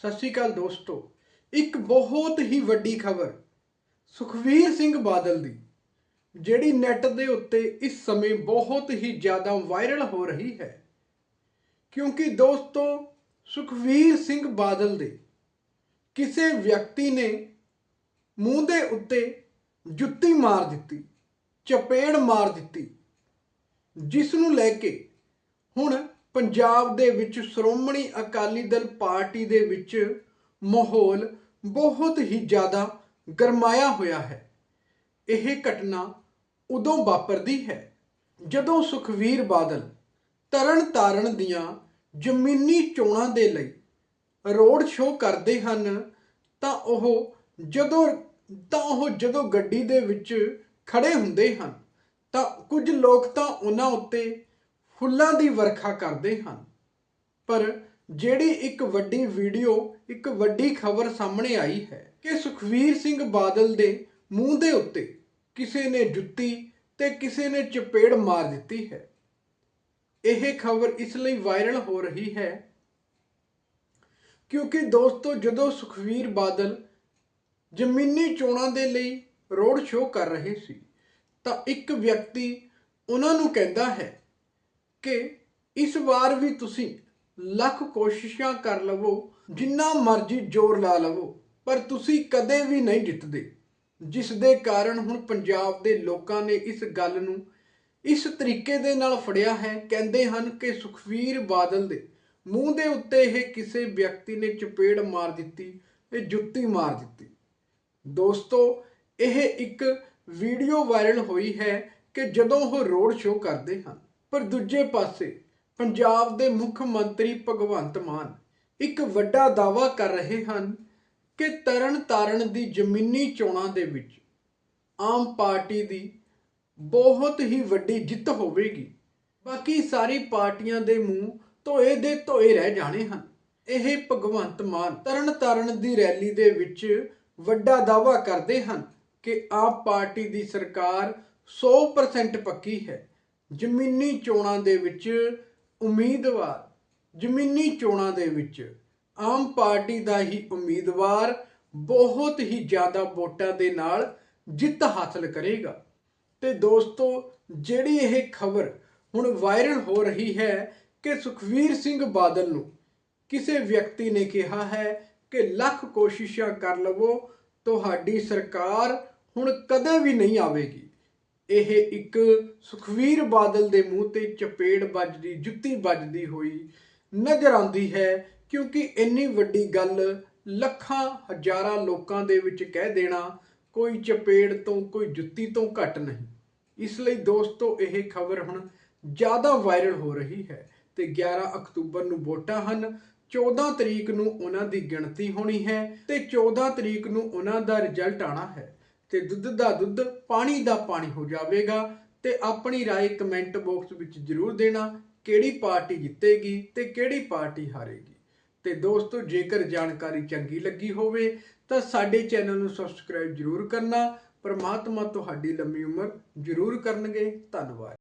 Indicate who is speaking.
Speaker 1: ਸਤਿ ਸ਼੍ਰੀ ਅਕਾਲ ਦੋਸਤੋ। ਇੱਕ ਬਹੁਤ ਹੀ ਵੱਡੀ ਖਬਰ, ਸੁਖਵੀਰ ਸਿੰਘ ਬਾਦਲ ਦੀ, ਜਿਹੜੀ ਨੈਟ ਦੇ ਉੱਤੇ ਇਸ ਸਮੇਂ ਬਹੁਤ ਹੀ ਜ਼ਿਆਦਾ ਵਾਇਰਲ ਹੋ ਰਹੀ ਹੈ। ਕਿਉਂਕਿ ਦੋਸਤੋ, ਸੁਖਵੀਰ ਸਿੰਘ ਬਾਦਲ ਦੇ ਕਿਸੇ ਵਿਅਕਤੀ ਨੇ ਮੂੰਹ ਦੇ ਉੱਤੇ ਜੁੱਤੀ ਮਾਰ ਦਿੱਤੀ, ਚਪੇੜ ਮਾਰ ਦਿੱਤੀ ਜਿਸ ਨੂੰ ਲੈ ਕੇ ਹੁਣ ਪੰਜਾਬ ਦੇ ਵਿੱਚ ਸ਼੍ਰੋਮਣੀ ਅਕਾਲੀ ਦਲ ਪਾਰਟੀ ਦੇ ਵਿੱਚ ਮਾਹੌਲ ਬਹੁਤ ਹੀ ਜ਼ਿਆਦਾ ਗਰਮਾਇਆ ਹੋਇਆ ਹੈ। ਇਹ ਘਟਨਾ ਉਦੋਂ ਵਾਪਰਦੀ ਹੈ ਜਦੋਂ ਸੁਖਵੀਰ ਬਾਦਲ ਤਰਨ ਤਾਰਨ ਦੀਆਂ ਜ਼ਮੀਨੀ ਚੋਣਾਂ ਦੇ ਲਈ ਰੋਡ ਸ਼ੋਅ ਕਰਦੇ ਹਨ, ਤਾਂ ਉਹ ਜਦੋਂ, ਤਾਂ ਉਹ ਜਦੋਂ ਗੱਡੀ ਦੇ ਵਿੱਚ ਖੜੇ ਹੁੰਦੇ ਹਨ, ਤਾਂ ਕੁਝ ਲੋਕ ਤਾਂ ਉਹਨਾਂ ਉੱਤੇ ਫੁੱਲਾਂ ਦੀ ਵਰਖਾ ਕਰਦੇ ਹਨ। ਪਰ ਜਿਹੜੀ ਇੱਕ ਵੱਡੀ ਵੀਡੀਓ, ਇੱਕ ਵੱਡੀ ਖਬਰ ਸਾਹਮਣੇ ਆਈ ਹੈ ਕਿ ਸੁਖਵੀਰ ਸਿੰਘ ਬਾਦਲ ਦੇ ਮੂੰਹ ਦੇ ਉੱਤੇ ਕਿਸੇ ਨੇ ਜੁੱਤੀ ਤੇ ਕਿਸੇ ਨੇ ਚਪੇੜ ਮਾਰ ਦਿੱਤੀ ਹੈ। ਇਹ ਖਬਰ ਇਸ ਲਈ ਵਾਇਰਲ ਹੋ ਰਹੀ ਹੈ ਕਿਉਂਕਿ ਦੋਸਤੋ, ਜਦੋਂ ਸੁਖਵੀਰ ਬਾਦਲ ਜ਼ਮੀਨੀ ਚੋਣਾਂ ਦੇ ਲਈ ਰੋਡ ਸ਼ੋਅ ਕਰ ਰਹੇ ਸੀ, ਤਾਂ ਇੱਕ ਵਿਅਕਤੀ ਉਹਨਾਂ ਨੂੰ ਕਹਿੰਦਾ ਹੈ ਕਿ ਇਸ ਵਾਰ ਵੀ ਤੁਸੀਂ ਲੱਖ ਕੋਸ਼ਿਸ਼ਾਂ ਕਰ ਲਵੋ, ਜਿੰਨਾ ਮਰਜ਼ੀ ਜ਼ੋਰ ਲਾ ਲਵੋ, ਪਰ ਤੁਸੀਂ ਕਦੇ ਵੀ ਨਹੀਂ ਜਿੱਤਦੇ। ਜਿਸ ਦੇ ਕਾਰਨ ਹੁਣ ਪੰਜਾਬ ਦੇ ਲੋਕਾਂ ਨੇ ਇਸ ਗੱਲ ਨੂੰ ਇਸ ਤਰੀਕੇ ਦੇ ਨਾਲ ਫੜਿਆ ਹੈ, ਕਹਿੰਦੇ ਹਨ ਕਿ ਸੁਖਵੀਰ ਬਾਦਲ ਦੇ ਮੂੰਹ ਦੇ ਉੱਤੇ ਇਹ ਕਿਸੇ ਵਿਅਕਤੀ ਨੇ ਚਪੇੜ ਮਾਰ ਦਿੱਤੀ ਇਹ ਜੁੱਤੀ ਮਾਰ ਦਿੱਤੀ। ਦੋਸਤੋ, ਇਹ ਇੱਕ ਵੀਡੀਓ ਵਾਇਰਲ ਹੋਈ ਹੈ ਕਿ ਜਦੋਂ ਉਹ ਰੋਡ ਸ਼ੋਅ ਕਰਦੇ ਹਨ ਪਰ ਦੂਜੇ ਪਾਸੇ ਪੰਜਾਬ ਦੇ ਮੁੱਖ ਮੰਤਰੀ ਭਗਵੰਤ ਮਾਨ ਇੱਕ ਵੱਡਾ ਦਾਅਵਾ ਕਰ ਰਹੇ ਹਨ ਕਿ ਤਰਨ ਤਾਰਨ ਦੀ ਜ਼ਮੀਨੀ ਚੋਣਾਂ ਦੇ ਵਿੱਚ ਆਮ ਪਾਰਟੀ ਦੀ ਬਹੁਤ ਹੀ ਵੱਡੀ ਜਿੱਤ ਹੋਵੇਗੀ। ਬਾਕੀ ਸਾਰੀ ਪਾਰਟੀਆਂ ਦੇ ਮੂੰਹ ਧੋਏ ਦੇ ਧੋਏ ਰਹਿ ਜਾਣੇ ਹਨ। ਇਹ ਭਗਵੰਤ ਮਾਨ ਤਰਨ ਤਾਰਨ ਦੀ ਰੈਲੀ ਦੇ ਵਿੱਚ ਵੱਡਾ ਦਾਅਵਾ ਕਰਦੇ ਹਨ ਕਿ ਆਪ ਪਾਰਟੀ ਦੀ ਸਰਕਾਰ 100% ਪੱਕੀ ਹੈ। ਜ਼ਮੀਨੀ ਚੋਣਾਂ ਦੇ ਵਿੱਚ ਉਮੀਦਵਾਰ, ਜ਼ਮੀਨੀ ਚੋਣਾਂ ਦੇ ਵਿੱਚ ਆਮ ਪਾਰਟੀ ਦਾ ਹੀ ਉਮੀਦਵਾਰ ਬਹੁਤ ਹੀ ਜ਼ਿਆਦਾ ਵੋਟਾਂ ਦੇ ਨਾਲ ਜਿੱਤ ਹਾਸਲ ਕਰੇਗਾ। ਤੇ ਦੋਸਤੋ, ਜਿਹੜੀ ਇਹ ਖਬਰ ਹੁਣ ਵਾਇਰਲ ਹੋ ਰਹੀ ਹੈ ਕਿ ਸੁਖਵੀਰ ਸਿੰਘ ਬਾਦਲ ਨੂੰ ਕਿਸੇ ਵਿਅਕਤੀ ਨੇ ਕਿਹਾ ਹੈ ਕਿ ਲੱਖ ਕੋਸ਼ਿਸ਼ਾਂ ਕਰ ਲਵੋ, ਤੁਹਾਡੀ ਸਰਕਾਰ ਹੁਣ ਕਦੇ ਵੀ ਨਹੀਂ ਆਵੇਗੀ। ਇਹ ਇੱਕ ਸੁਖਵੀਰ ਬਾਦਲ ਦੇ ਮੂੰਹ ਤੇ ਚਪੇੜ ਵੱਜਦੀ, ਜੁੱਤੀ ਵੱਜਦੀ ਹੋਈ ਨਜ਼ਰ ਆਉਂਦੀ ਹੈ, ਕਿਉਂਕਿ ਇੰਨੀ ਵੱਡੀ ਗੱਲ ਲੱਖਾਂ, ਹਜ਼ਾਰਾਂ ਲੋਕਾਂ ਦੇ ਵਿੱਚ ਕਹਿ ਦੇਣਾ, ਕੋਈ ਚਪੇੜ ਤੋਂ, ਕੋਈ ਜੁੱਤੀ ਤੋਂ ਘੱਟ ਨਹੀਂ। ਇਸ ਲਈ ਦੋਸਤੋ, ਇਹ ਖਬਰ ਹੁਣ ਜ਼ਿਆਦਾ ਵਾਇਰਲ ਹੋ ਰਹੀ ਹੈ ਤੇ 11 ਅਕਤੂਬਰ ਨੂੰ ਵੋਟਾਂ ਹਨ 14 ਤਰੀਕ ਨੂੰ ਉਹਨਾਂ ਦੀ ਗਿਣਤੀ ਹੋਣੀ ਹੈ ਤੇ 14 ਤਰੀਕ ਨੂੰ ਉਹਨਾਂ ਦਾ ਰਿਜ਼ਲਟ ਆਣਾ ਹੈ। ਤੇ ਦੁੱਧ ਦਾ ਦੁੱਧ ਪਾਣੀ ਦਾ ਪਾਣੀ ਹੋ ਜਾਵੇਗਾ ਤੇ ਆਪਣੀ رائے ਕਮੈਂਟ ਬਾਕਸ ਵਿੱਚ ਜਰੂਰ ਦੇਣਾ ਕਿਹੜੀ ਪਾਰਟੀ ਜਿੱਤੇਗੀ ਤੇ ਕਿਹੜੀ ਪਾਰਟੀ ਹਾਰੇਗੀ ਤੇ ਦੋਸਤੋ ਜੇਕਰ ਜਾਣਕਾਰੀ ਚੰਗੀ ਲੱਗੀ ਹੋਵੇ ਤਾਂ ਸਾਡੇ ਚੈਨਲ ਨੂੰ ਸਬਸਕ੍ਰਾਈਬ ਜਰੂਰ ਕਰਨਾ ਪਰਮਾਤਮਾ ਤੁਹਾਡੀ ਲੰਮੀ ਉਮਰ ਜਰੂਰ ਕਰਨਗੇ ਧੰਨਵਾਦ